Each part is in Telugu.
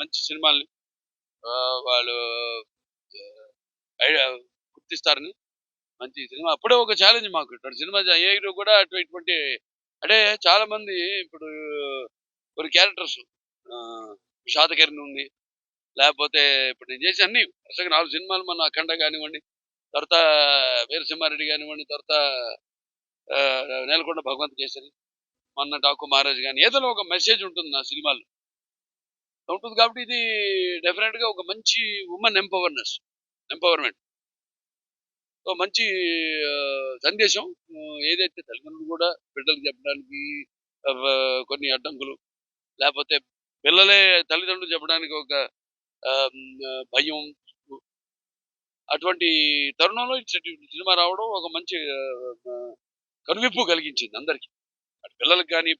మంచి సినిమాల్ని వాళ్ళు ఐడియా గుర్తిస్తారని మంచి సినిమా. అప్పుడే ఒక ఛాలెంజ్ మాకు. ఇటువంటి సినిమా ఏ హీరో కూడా అటు ఇటువంటి అంటే చాలా మంది ఇప్పుడు కొన్ని క్యారెక్టర్స్ షాదకర్ణి ఉంది. లేకపోతే ఇప్పుడు నేను చేసి అన్ని వరుసగా నాలుగు సినిమాలు మన అఖండ కానివ్వండి తర్వాత వీరసింహారెడ్డి కానివ్వండి తర్వాత నేలకొండ భగవంత్ కేసరి మొన్న డాకు మహారాజ్ కానీ ఏదో ఒక మెసేజ్ ఉంటుంది నా సినిమాలు ఉంటుంది కాబట్టి ఇది డెఫినెట్గా ఒక మంచి ఉమెన్ ఎంపవర్నెస్ ఎంపవర్మెంట్ సో మంచి సందేశం. ఏదైతే తల్లిదండ్రులు కూడా బిడ్డలు చెప్పడానికి కొన్ని అడ్డంకులు లేకపోతే పిల్లలే తల్లిదండ్రులు చెప్పడానికి ఒక భయం అటువంటి తరుణంలో సినిమా రావడం ఒక మంచి కనువిప్పు కలిగించింది అందరికీ. పిల్లలకు కానీ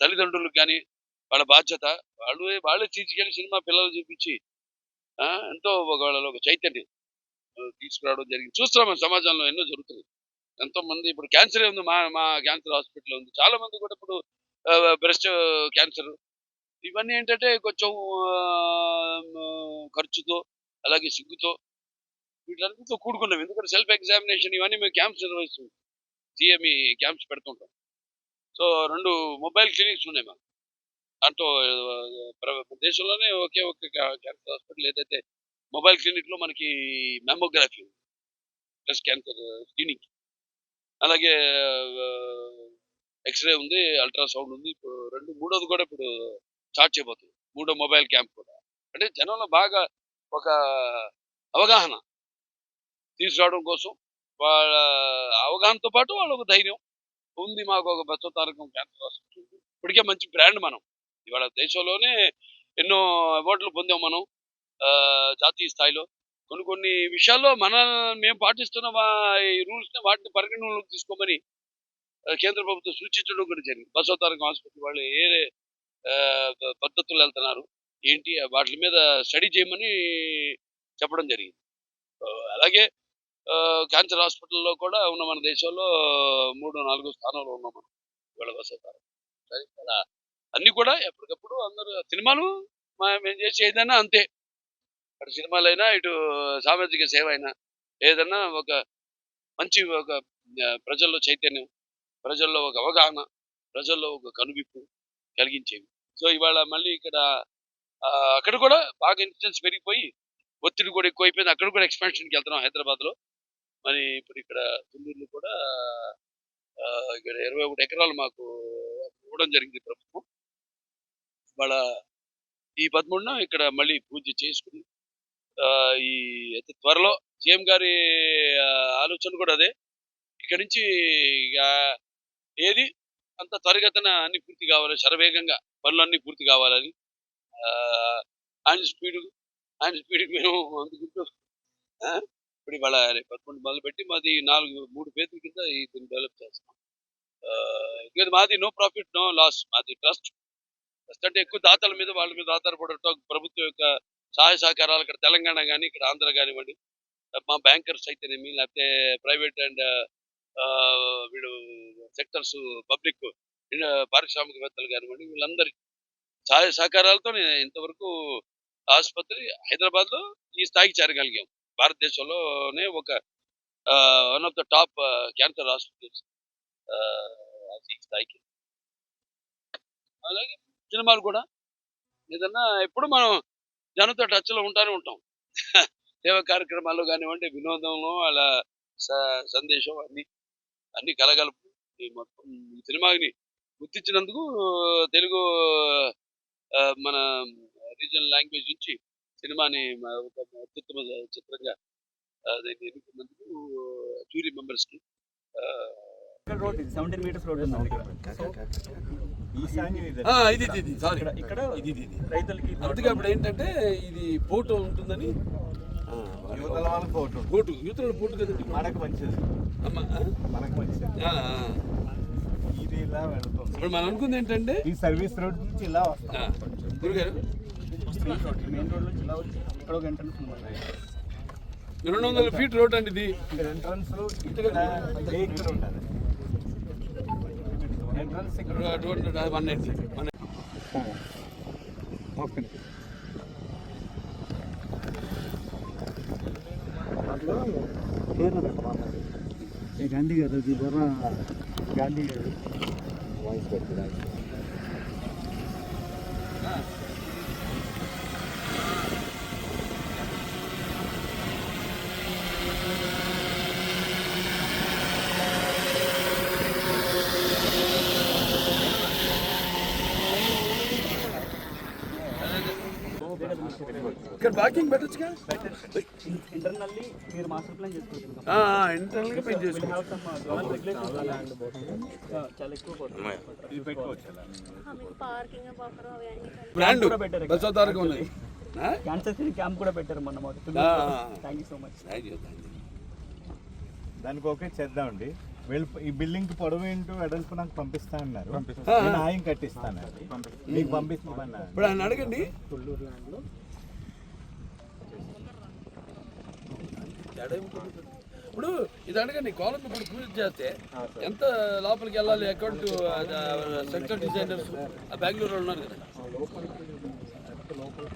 తల్లిదండ్రులకు కానీ వాళ్ళ బాధ్యత. వాళ్ళు వాళ్ళే తీసుకెళ్ళి సినిమా పిల్లలు చూపించి ఆ, ఎంతో ఒక వాళ్ళలో ఒక చైతన్యం తీసుకురావడం జరిగింది. చూస్తున్నాం మన సమాజంలో ఎన్నో జరుగుతున్నాయి. ఎంతో మంది ఇప్పుడు క్యాన్సర్ ఉంది మా మా క్యాన్సర్ హాస్పిటల్ ఉంది. చాలా మంది కూడా ఇప్పుడు బ్రెస్ట్ క్యాన్సర్. ఇవన్నీ ఏంటంటే కొంచెం ఖర్చుతో అలాగే సిగ్గుతో వీటన్నిటితో కూడుకున్నాం. ఎందుకంటే సెల్ఫ్ ఎగ్జామినేషన్ ఇవన్నీ మేము క్యాంప్స్ నిర్వహిస్తుంటాం సిఎంఈ క్యాంప్స్ పెడుతుంటాం. సో రెండు మొబైల్ క్లినిక్స్ ఉన్నాయి మాకు. దాంట్లో దేశంలోనే ఒకే ఒక క్యాన్సర్ హాస్పిటల్ ఏదైతే మొబైల్ క్లినిక్లో మనకి మెమోగ్రఫీ ఉంది. Breast cancer screening. అలాగే ఎక్స్రే ఉంది అల్ట్రాసౌండ్ ఉంది. ఇప్పుడు రెండు మూడోది కూడా ఇప్పుడు స్టార్ట్ చేయబోతుంది. మూడో మొబైల్ క్యాంప్ కూడా. అంటే జనంలో బాగా ఒక అవగాహన తీసుకురావడం కోసం వాళ్ళ అవగాహనతో పాటు వాళ్ళ ఒక ధైర్యం. ఉంది మాకు ఒక బచ్చ తారకం క్యాన్సర్ హాస్పిటల్. ఇప్పటికే మంచి బ్రాండ్ మనం. ఇవాళ దేశంలోనే ఎన్నో అవార్డులు పొందాం మనం ఆ, జాతీయ స్థాయిలో. కొన్ని కొన్ని విషయాల్లో మన మేము పాటిస్తున్న ఈ రూల్స్ వాటిని పరిగణలోకి తీసుకోమని కేంద్ర ప్రభుత్వం సూచించడం కూడా జరిగింది. బసవతారకం ఆసుపత్రి వాళ్ళు ఏ పద్ధతులు వెళ్తున్నారు ఏంటి వాటి మీద స్టడీ చేయమని చెప్పడం జరిగింది. అలాగే క్యాన్సర్ హాస్పిటల్లో కూడా ఉన్న మన దేశంలో మూడు నాలుగో స్థానంలో ఉన్నాం మనం ఇవాళ బసవతారకం సరే కదా అన్ని కూడా ఎప్పటికప్పుడు అందరూ సినిమాలు మేము చేసి ఏదైనా అంతే. అటు సినిమాలైనా ఇటు సామాజిక సేవ అయినా ఏదైనా ఒక మంచి ఒక ప్రజల్లో చైతన్యం ప్రజల్లో ఒక అవగాహన ప్రజల్లో ఒక కనువిప్పు కలిగించేవి. సో ఇవాళ మళ్ళీ ఇక్కడ అక్కడ కూడా బాగా ఇన్సిడెన్స్ పెరిగిపోయి ఒత్తిడి కూడా ఎక్కువైపోయింది. అక్కడ కూడా ఎక్స్పాన్షన్కి వెళ్తున్నాం హైదరాబాద్లో మరి ఇప్పుడు ఇక్కడ తుళ్ళూరులో కూడా ఇక్కడ ఇరవై ఒకటి ఎకరాలు మాకు ఇవ్వడం జరిగింది ప్రభుత్వం. వాళ్ళ ఈ పదమూడున ఇక్కడ మళ్ళీ పూజ చేసుకుని ఆ, ఈ అయితే త్వరలో సీఎం గారి ఆలోచన కూడా అదే. ఇక్కడ నుంచి ఇక ఏది అంత త్వరగతన అన్ని పూర్తి కావాలి శరవేగంగా పనులు అన్ని పూర్తి కావాలని ఆయన స్పీడ్ ఆయన స్పీడ్ మేము అందుకుంటూ ఆ, ఇప్పుడు ఇవాళ పదకొండు మొదలుపెట్టి మాది నాలుగు మూడు పేర్ల కింద దీన్ని డెవలప్ చేస్తాం ఆ, మాది నో ప్రాఫిట్ నో లాస్ మాది ట్రస్ట్. అంటే ఎక్కువ దాతల మీద వాళ్ళ మీద ఆధారపడటం ప్రభుత్వం యొక్క సహాయ సహకారాలు ఇక్కడ తెలంగాణ కానీ ఇక్కడ ఆంధ్ర కానివ్వండి మా బ్యాంకర్స్ అయితేనేమి లేకపోతే ప్రైవేట్ అండ్ వీడు సెక్టర్స్ పబ్లిక్ పారిశ్రామికవేత్తలు కానివ్వండి వీళ్ళందరి సహాయ సహకారాలతో నేను ఇంతవరకు ఆసుపత్రి హైదరాబాద్లో ఈ స్థాయికి చేరగలిగాం. భారతదేశంలోనే ఒక one of the top cancer hospitals ఈ స్థాయికి. అలాగే సినిమాలు కూడా. ఏదన్నా ఎప్పుడు మనం జనంతో టచ్లో ఉంటానే ఉంటాం. సేవ కార్యక్రమాల్లో కానివ్వండి వినోదంలో అలా సందేశం అన్ని అన్ని కలగలుపు మొత్తం సినిమాని గుర్తించినందుకు తెలుగు మన రీజనల్ లాంగ్వేజ్ నుంచి సినిమాని ఒక అత్యుత్తమ చిత్రంగా దీన్ని ఎన్నుకున్నందుకు జూరీ మెంబర్స్కి రోడ్ ఇది సెవెంటీన్ మీటర్స్ రోడ్ ఉంది ఇది. ఇది ఇది, సారీ ఇక్కడ ఇది ఇది రైతులకి అందుకే అప్పుడు ఏంటంటే ఇది పోటు ఉంటుందని యువతల పోటు. పోటు పోటు కదండి మనకు మంచిది? మనకు మంచిది. ఇది ఇలా వెళ్తుంది. ఇప్పుడు మనం అనుకుంది ఏంటంటే ఈ సర్వీస్ రోడ్ నుంచి ఇలా వస్తాం గురుగారు? మెయిన్ రోడ్ నుంచి ఇలా వచ్చి ఇక్కడ ఒక ఎంట్రన్స్ ఉంది రెండు వందల ఫీట్ రోడ్ అండి ఇది. ఎంట్రన్స్ ఇక్కడ ఇక్కడ ఉంటుంది? Entrance one two hundred one eighty Gandhi గారు బొర్ర గాంధీ గారు వాయిస్ పెడుతుంది ఇక్కడ వాకింగ్ పెట్టచ్చుగా ఇంటర్నల్లీ మీరు మాస్టర్ ప్లాన్ చేసుకోవచ్చు. ఇంటర్నల్గా పని చేసుకో చాలా ఎక్కువ పోతుంది పార్కింగ్ బఫర్ అవన్నీ బ్రాండ్ ఉన్నది క్యాన్సర్ క్యాంప్ కూడా పెట్టారు మొన్న థ్యాంక్ యూ సో మచ్ దానికి ఓకే చేద్దామండి. వీళ్ళు ఈ బిల్డింగ్ పొడవు ఏంటో వెడల్పు నాకు పంపిస్తా అన్నారు. నేను ఆయన కట్టిస్తాను మీకు పంపిస్తామన్నా ఇప్పుడు ఆయన అడగండి? ఇప్పుడు ఇది అడగండి కాలం ఇప్పుడు పూజ చేస్తే ఎంత లోపలికి వెళ్ళాలి? అకౌంట్ సెక్టర్ డిజైనర్స్ బెంగళూరు ఉన్నారు కదా.